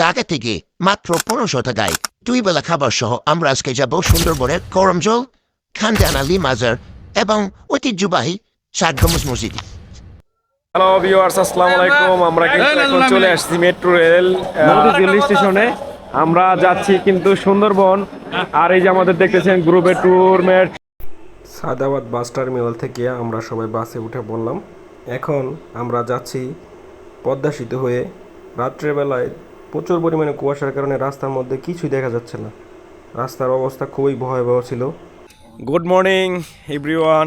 ঢাকা থেকে মাত্র পনেরোশো টাকায়। দুই বেলা খাবার সহ আমরা আজকে যাব সুন্দরবনের করমজল খানদান আলী মাজার এবং ঐতিহ্যবাহী সাতগমস মসজিদ। হ্যালো ভিউয়ার্স আসসালামু আলাইকুম। আমরা কিন্তু এখন চলে আসছি মেট্রো রেল রেল স্টেশনে। আমরা যাচ্ছি কিন্তু সুন্দরবন। আর এই যে আমাদের দেখতেছেন গ্রুপের ট্যুর মেট সাদাবাদ বাস টার্মিনাল থেকে আমরা সবাই বাসে উঠে পড়লাম। এখন আমরা যাচ্ছি পদ্মা সেতু হয়ে রাত্রেবেলায় প্রচুর পরিমাণে কুয়াশার কারণে রাস্তার মধ্যে কিছুই দেখা যাচ্ছে না। রাস্তার অবস্থা খুবই ভয়াবহ ছিল। গুড মর্নিং এভরিওয়ান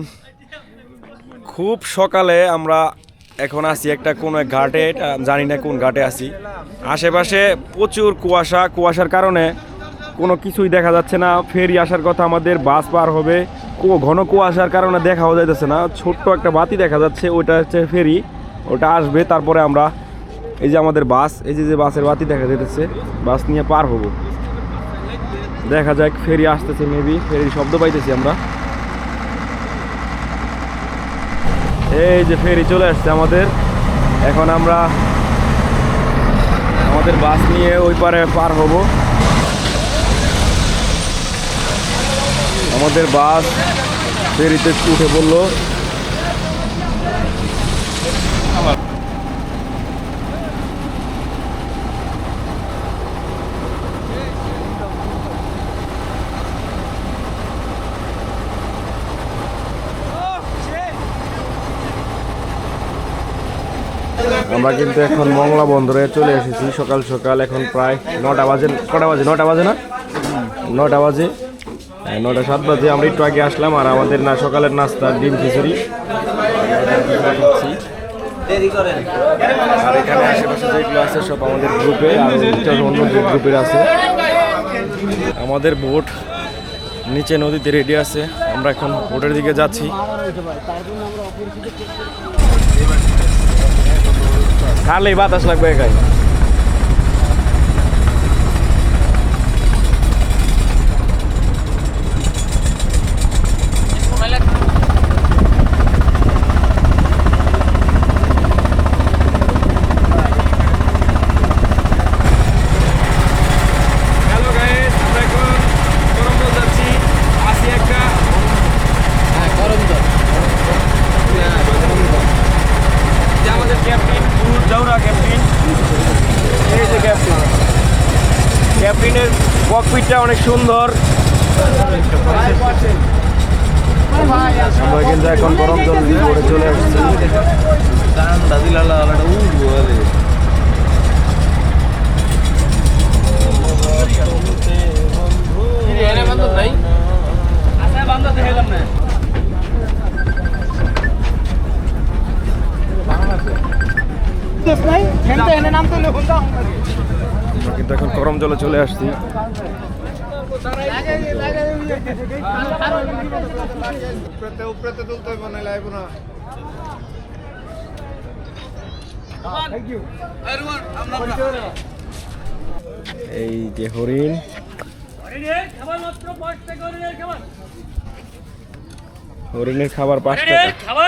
খুব সকালে আমরা এখন আছি একটা কোনো ঘাটে, জানি না কোন ঘাটে আছি। আশেপাশে প্রচুর কুয়াশা, কুয়াশার কারণে কোনো কিছুই দেখা যাচ্ছে না। ফেরি আসার কথা আমাদের, বাস পার হবে। ঘন কুয়াশার কারণে দেখাও যাইতেছে না। ছোট্ট একটা বাতি দেখা যাচ্ছে, ওইটা হচ্ছে ফেরি। ওটা আসবে, তারপরে আমরা এই যে আমাদের বাস, এই যে যে বাসের বাতি দেখা যেতেছে বাস নিয়ে পার হব। দেখা যাক, ফেরি আসতেছে মেবি ফেরির শব্দ পাইতেছি আমরা। এই যে ফেরি চলে আসছে আমাদের। এখন আমরা আমাদের বাস নিয়ে ওই পারে পার হব। আমাদের বাস ফেরিতে উঠে পড়ল। আমরা কিন্তু এখন মংলা বন্দরে চলে এসেছি। সকাল সকাল এখন প্রায় নটা বাজে কটা বাজে? নটা বাজে না? নটা বাজে। হ্যাঁ, নটা সাত বাজে। আমরা একটু আগে আসলাম আর আমাদের না সকালের নাস্তা ডিম খিচুড়ি। আর এখানে আশেপাশে যেগুলো আছে সব আমাদের গ্রুপে আর অন্য গ্রুপের আছে। আমাদের বোট নিচে নদীতে রেডি আছে। আমরা এখন বোটের দিকে যাচ্ছি। খালি বাতাস লাগবে একাই হ্যালো গাইস আমরা এখন করমজল যাচ্ছি আসি একটা যে আমাদের ক্যাপ্টেন পুরুষ জাউরা ক্যাপ্টেন এই যে ক্যাপ্টেন ক্যাপ্টেনের ককপিটটা অনেক সুন্দর। আমরা কিন্তু এখন গরম জল দিয়ে চলে আসছি। জলে চলে আসছি। এই যে হরিণ। হরিণের খাবার পাঁচ টাকা।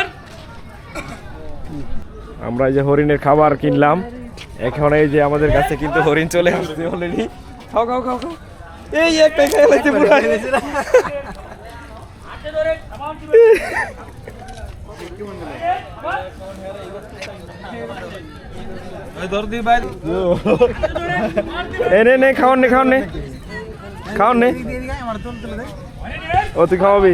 আমরা এই যে হরিণের খাবার কিনলাম এখন এই যে আমাদের কাছে কিন্তু হরিণ চলে আসছে অলরেডি খাও খাও খাও খাও। এই একটা খেয়ে লাগছে পুরো। নে নে খাওয়ান নে খাওয়ান নে। খাওয়ান নে। ও তুই খাওয়াবি।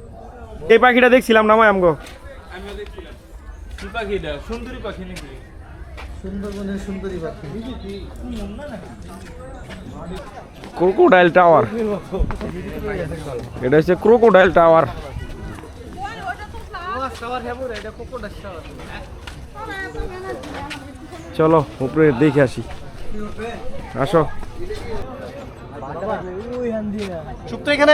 এই পাখিটা দেখছিলাম না আমগো কি পাখি এটা? সুন্দরী পাখি ক্রোকোডাইল টাওয়ার এটা হচ্ছে ক্রোকোডাইল টাওয়ার চলো উপরে দেখে আসি। আসো। চুপ তো এখানে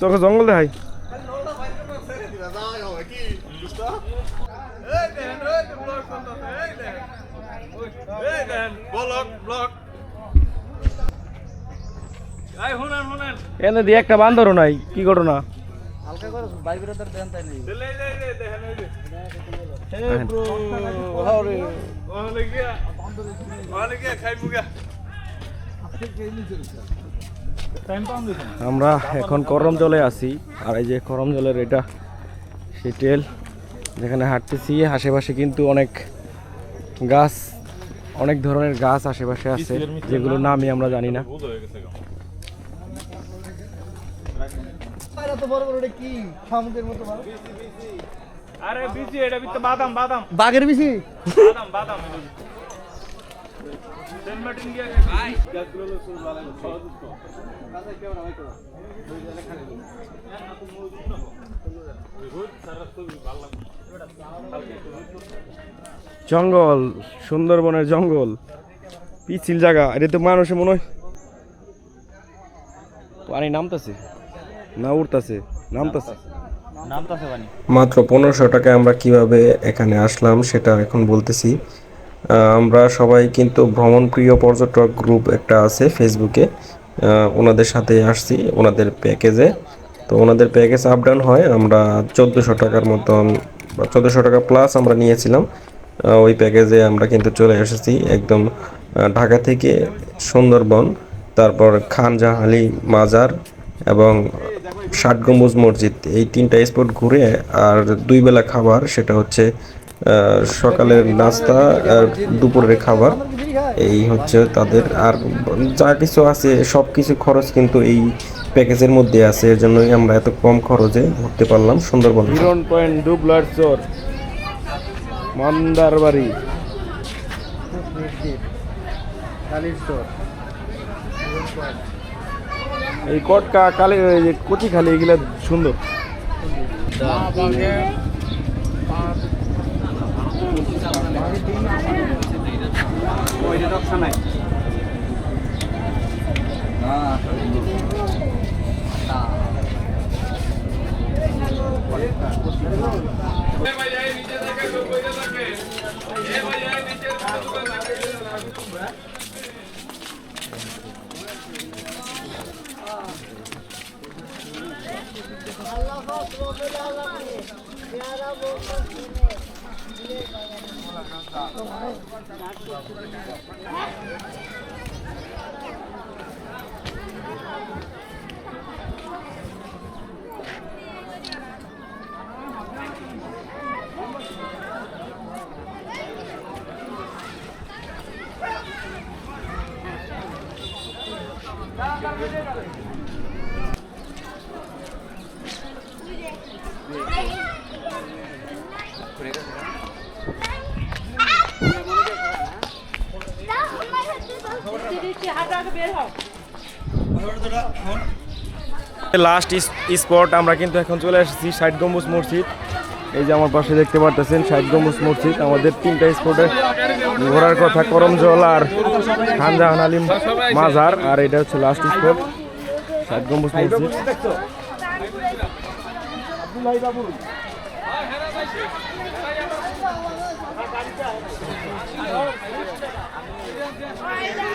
তোকে জঙ্গল দেখাই। এনে দিয়ে একটা বান্দরও নাই কি ঘটনা? দেখেন আমরা এখন করম জলে আছি আর এই যে করম জলের এটা সেই টেল যেখানে হাঁটতেছি আশেপাশে কিন্তু অনেক গাছ অনেক ধরনের গাছ আশেপাশে আছে যেগুলো নামই আমরা জানি না। তো বড় বড় কি? শামুকের মতো বিচি? বাদাম বাদাম। জঙ্গল সুন্দরবনের জঙ্গল। পিছিল জায়গা এটা তো মানুষে মনে হয়। পানি নামতেছে। না উঠতেছে নামতেছে। মাত্র পনেরোশো টাকায় আমরা কীভাবে এখানে আসলাম সেটা এখন বলতেছি। আমরা সবাই কিন্তু ভ্রমণ প্রিয় পর্যটক গ্রুপ একটা আছে ফেসবুকে ওনাদের সাথে আসছি, ওনাদের প্যাকেজে তো ওনাদের প্যাকেজ আপ ডাউন হয়, আমরা চোদ্দোশো টাকার মতন চোদ্দোশো টাকা প্লাস আমরা নিয়েছিলাম। ওই প্যাকেজে আমরা কিন্তু চলে এসেছি একদম ঢাকা থেকে সুন্দরবন, তারপর খান জাহালি মাজার এবং ষাট গম্বুজ মসজিদ। এই তিনটা স্পট ঘুরে আর দুই বেলা খাবার, সেটা হচ্ছে সকালের নাস্তা আর দুপুরের খাবার। এই হচ্ছে তাদের। আর যা কিছু আছে সব কিছু খরচ কিন্তু এই প্যাকেজের মধ্যে আছে। এর জন্যই আমরা এত কম খরচে ঘুরতে পারলাম সুন্দরবন। হিরন পয়েন্ট ডুবলার চর মান্দারবাড়ি। এই কটকা কালে কচি খালি এগুলা সুন্দর। এ ভাই এই লাস্ট স্পট আমরা কিন্তু এখন চলে এসেছি ষাট গম্বুজ মসজিদ। এই যে আমার পাশে দেখতে পারতেছেন ষাট গম্বুজ মসজিদ। আমাদের তিনটা স্পটে ঘোরার কথা করমজল আর খানজাহান আলিম মাজার, আর এটা হচ্ছে লাস্ট স্পট ষাট গম্বুজ মসজিদ।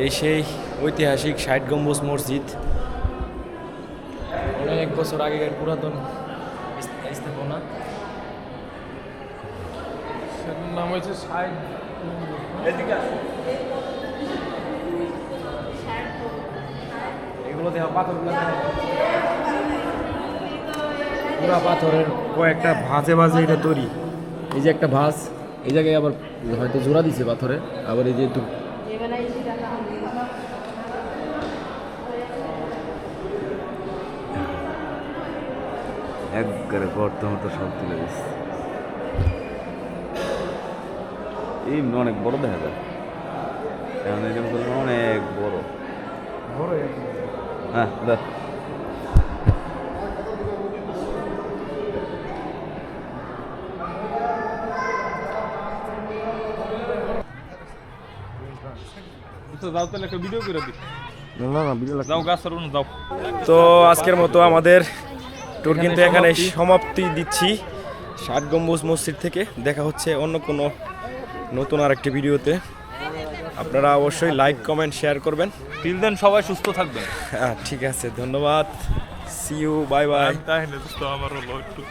এই সেই ঐতিহাসিক ষাট গম্বুজ মসজিদ। অনেক বছর আগেকার পুরাতন। নাম হয়েছে সাইড এগুলো দেখা পাথরগুলো পুরা পাথরের কয়েকটা ভাঁজে ভাঁজে এটা তৈরি। এই যে একটা ভাঁজ এই জায়গায় আবার হয়তো জোড়া দিছে পাথরে আবার এই যে একটু একবারে গর্ত মতো সব তুলে দিচ্ছে। এই অনেক বড় দেখা যায়। এখন এরকম করলে অনেক বড়। হ্যাঁ দেখ তো আজকের মতো আমাদের ট্যুর কিন্তু এখানে সমাপ্তি দিচ্ছি। ষাট গম্বুজ মসজিদ থেকে দেখা হচ্ছে অন্য কোনো নতুন আরেকটি ভিডিওতে। আপনারা অবশ্যই লাইক কমেন্ট শেয়ার করবেন। টিল দেন সবাই সুস্থ থাকবেন। হ্যাঁ ঠিক আছে ধন্যবাদ। সি ইউ বাই বাই তাই সুস্থ আমার হলো একটু